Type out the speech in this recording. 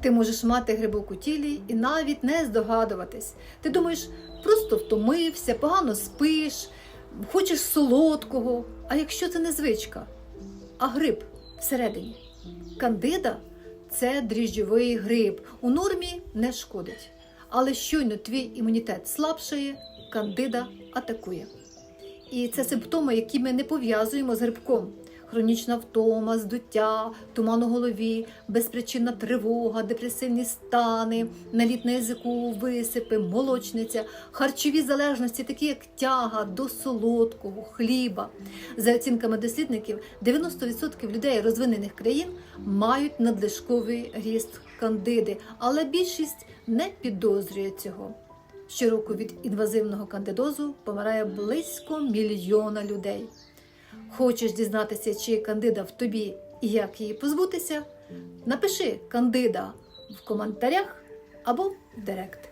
Ти можеш мати грибок у тілі і навіть не здогадуватись. Ти думаєш, просто втомився, погано спиш, хочеш солодкого. А якщо це не звичка, а гриб всередині? Кандида це дріжджовий гриб. У нормі не шкодить. Але щойно твій імунітет слабшає, кандида атакує. І це симптоми, які ми не пов'язуємо з грибком. Хронічна втома, здуття, туман у голові, безпричинна тривога, депресивні стани, наліт на язику, висипи, молочниця, харчові залежності, такі як тяга до солодкого, хліба. За оцінками дослідників, 90% людей розвинених країн мають надлишковий ріст кандиди, але більшість не підозрює цього. Щороку від інвазивного кандидозу помирає близько мільйона людей. Хочеш дізнатися, чи кандида в тобі і як її позбутися? Напиши кандида в коментарях або в директ.